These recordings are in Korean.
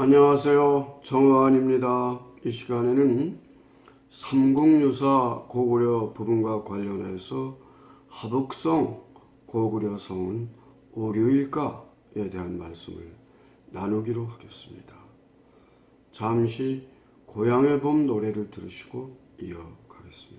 안녕하세요. 정의원입니다. 이 시간에는 삼국유사 고구려 부분과 관련해서 하북성 고구려성은 오류일까에 대한 말씀을 나누기로 하겠습니다. 잠시 고향의 봄 노래를 들으시고 이어가겠습니다.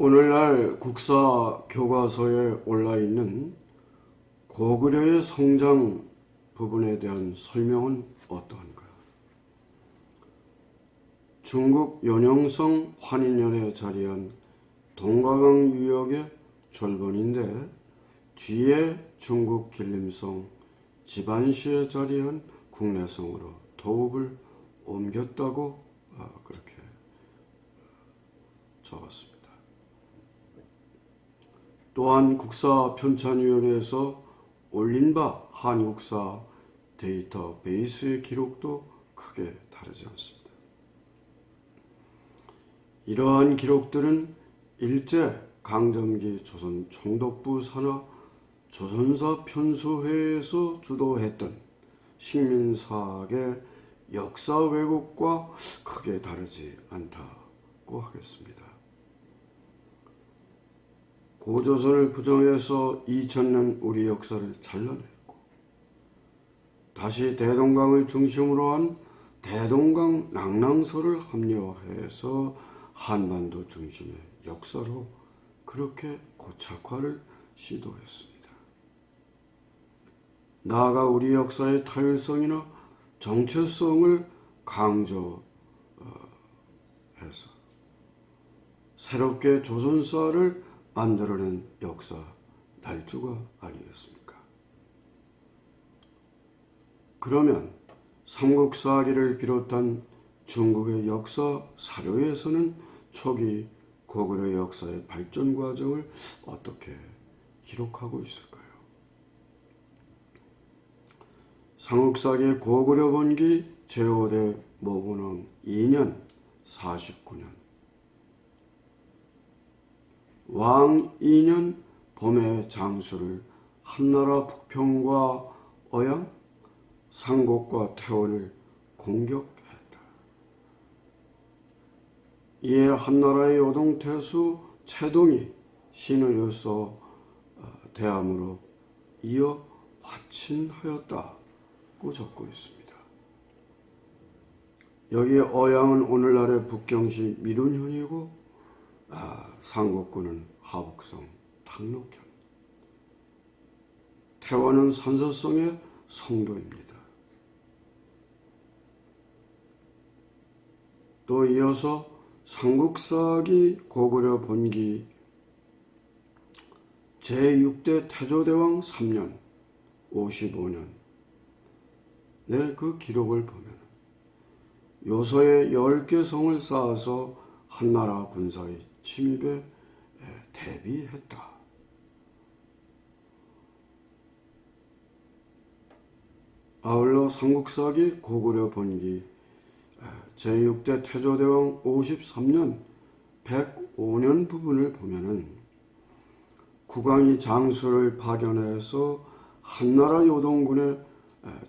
오늘날 국사 교과서에 올라 있는 고구려의 성장 부분에 대한 설명은 어떠한가요? 중국 연영성 환인년에 자리한 동가강 유역의 절본인데 뒤에 중국 길림성 지반시에 자리한 국내성으로 도읍을 옮겼다고 아, 그렇게 적었습니다. 또한 국사 편찬위원회에서 올린 바 한국사 데이터베이스의 기록도 크게 다르지 않습니다. 이러한 기록들은 일제 강점기 조선 총독부 산하 조선사 편수회에서 주도했던 식민사학의 역사 왜곡과 크게 다르지 않다고 하겠습니다. 고조선을 부정해서 2000년 우리 역사를 잘라냈고 다시 대동강을 중심으로 한 대동강 낭랑서를 합리화해서 한반도 중심의 역사로 그렇게 고착화를 시도했습니다. 나아가 우리 역사의 타율성이나 정체성을 강조해서 새롭게 조선사를 만들어낸 역사 날조가 아니겠습니까? 그러면 삼국사기를 비롯한 중국의 역사 사료에서는 초기 고구려 역사의 발전 과정을 어떻게 기록하고 있을까요? 삼국사기 고구려 번기 제5대 모군왕 2년 49년 왕 2년 봄의 장수를 한나라 북평과 어양, 상곡과 태원을 공격했다. 이에 한나라의 요동태수 채동이 신의로서 대함으로 이어 화친하였다고 적고 있습니다. 여기 어양은 오늘날의 북경시 미룬현이고 아, 상곡군은 하북성 탕록현 태원은 산서성의 성도입니다. 또 이어서 삼국사기 고구려 본기 제6대 태조대왕 3년 55년 내 그 기록을 보면 요서에 10개 성을 쌓아서 한나라 군사의 침입에 대비했다. 아울러 삼국사기 고구려 본기 제6대 태조대왕 53년 105년 부분을 보면은 국왕이 장수를 파견해서 한나라 요동군에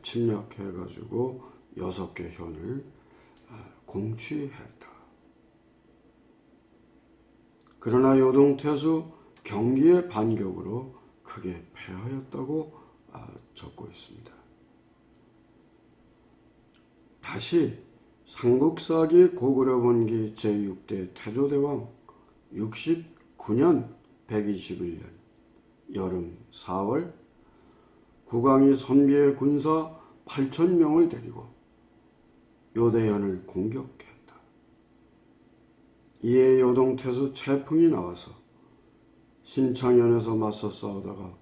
침략해가지고 여섯 개 현을 공취했다. 그러나 요동 태수 경기의 반격으로 크게 패하였다고 적고 있습니다. 다시 삼국사기 고구려 본기 제6대 태조대왕 69년 121년 여름 4월 국왕이 선비의 군사 8천 명을 데리고 요대현을 공격했다. 이에 요동태수 채풍이 나와서 신창현에서 맞서 싸우다가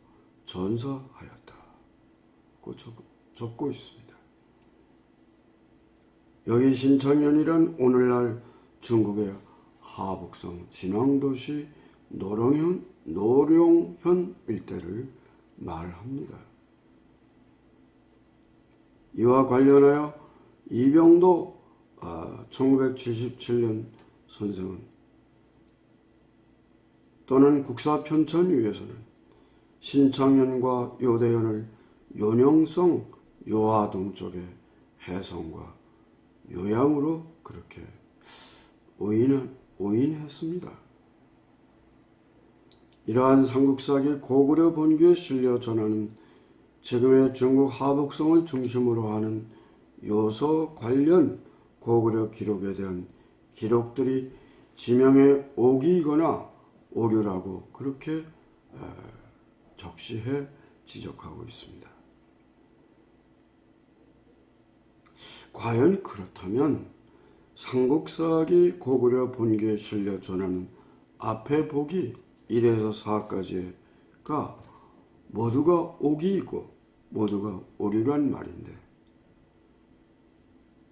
전사하였다. 고 적- 적고 있습니다. 여기 신창현이란 오늘날 중국의 하북성 진왕도시 노령현, 노룡현 일대를 말합니다. 이와 관련하여 이병도 아, 1977년 선생은 또는 국사 편찬 위에서는 신창현과 요대현을 요령성 요하 동 쪽의 해성과 요양으로 그렇게 오인, 오인했습니다. 이러한 삼국사기 고구려 본교에 실려 전하는 지금의 중국 하북성을 중심으로 하는 요소 관련 고구려 기록에 대한 기록들이 지명의 오기거나 오류라고 그렇게 에, 적시해 지적하고 있습니다. 과연 그렇다면 삼국사기 고구려 본계에 실려 전하는 앞에 보기 1에서 4까지가 모두가 오기이고 모두가 오류란 말인데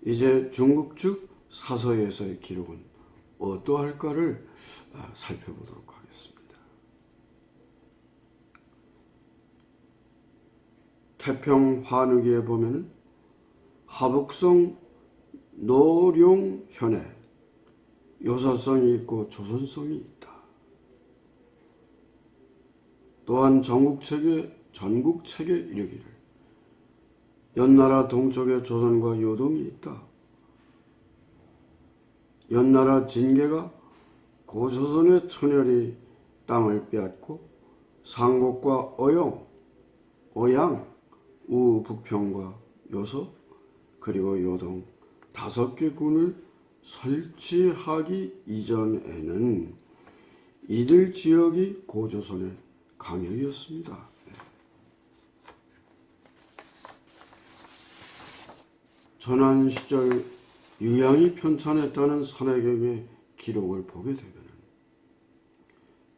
이제 중국 측 사서에서의 기록은 어떠할까를 아, 살펴보도록 하겠습니다. 태평 환우기에 보면 하북성 노룡현에 요사성이 있고 조선성이 있다. 또한 전국책에 전국책에 이르기를 연나라 동쪽에 조선과 요동이 있다. 연나라 진계가 고조선의 천열이 땅을 빼앗고 상곡과 어영, 어양, 우 북평과 요서 그리고 요동 다섯 개 군을 설치하기 이전에는 이들 지역이 고조선의 강역이었습니다. 전한 시절 유양이 편찬했다는 선해경의 기록을 보게 되면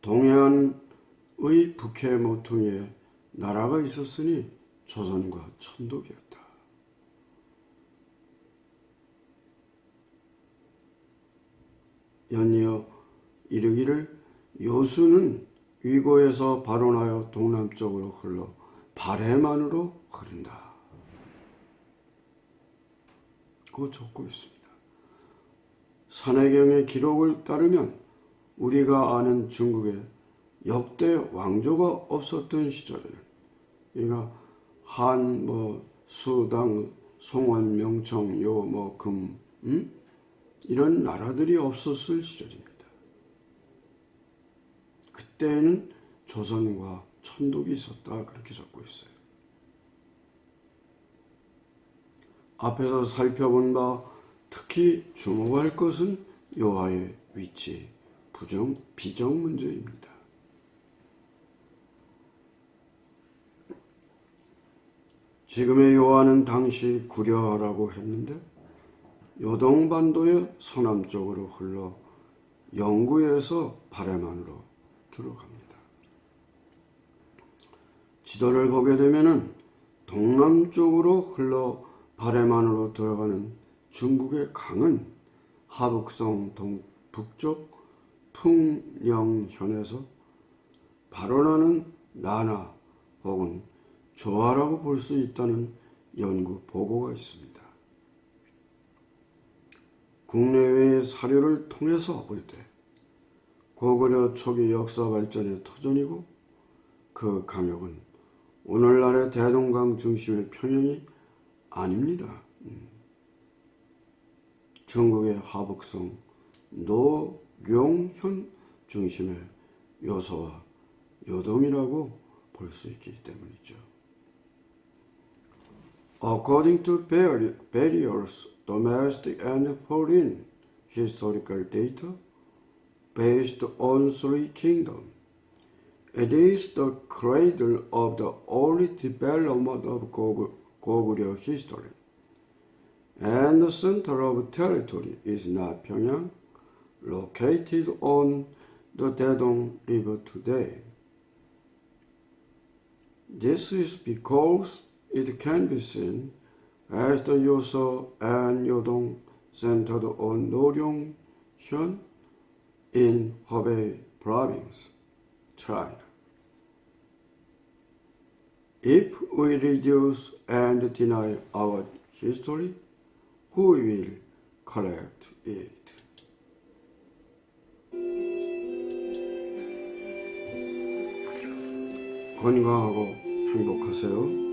동해안의 북해 모퉁이에 나라가 있었으니 조선과 천독이었다. 연이어 이르기를 요수는 위고에서 발원하여 동남쪽으로 흘러 발해만으로 흐른다. 고 적고 있습니다. 산해경의 기록을 따르면 우리가 아는 중국에 역대 왕조가 없었던 시절에는 그러니까 한 뭐 수당 송원 명청 요 뭐 금 음? 이런 나라들이 없었을 시절입니다. 그때는 조선과 천독이 있었다 그렇게 적고 있어요. 앞에서 살펴본 바 특히 주목할 것은 요하의 위치, 부정, 비정 문제입니다. 지금의 요하는 당시 구려하라고 했는데 요동반도의 서남쪽으로 흘러 영구에서 바레만으로 들어갑니다. 지도를 보게 되면은 동남쪽으로 흘러 바레만으로 들어가는 중국의 강은 하북성 동 북쪽 풍령현에서 발원하는 나나 혹은 조화라고 볼 수 있다는 연구 보고가 있습니다. 국내외의 사료를 통해서 볼 때 고구려 초기 역사 발전의 터전이고 그 강역은 오늘날의 대동강 중심의 평양이 아닙니다. 음. 중국의 하북성 노룡현 중심의 요소와 요동이라고 볼 수 있기 때문이죠. According to various domestic and foreign historical data based on three kingdoms, It is the cradle of the early development of Gogu- Goguryeo history. And the center of territory is not Pyongyang, located on the Dedong River today. This is because it can be seen as the Yoso and Yodong centered on Noryong-hyun in Hebei province, China. If we reduce and deny our history, who will correct it? 건강하고 행복하세요.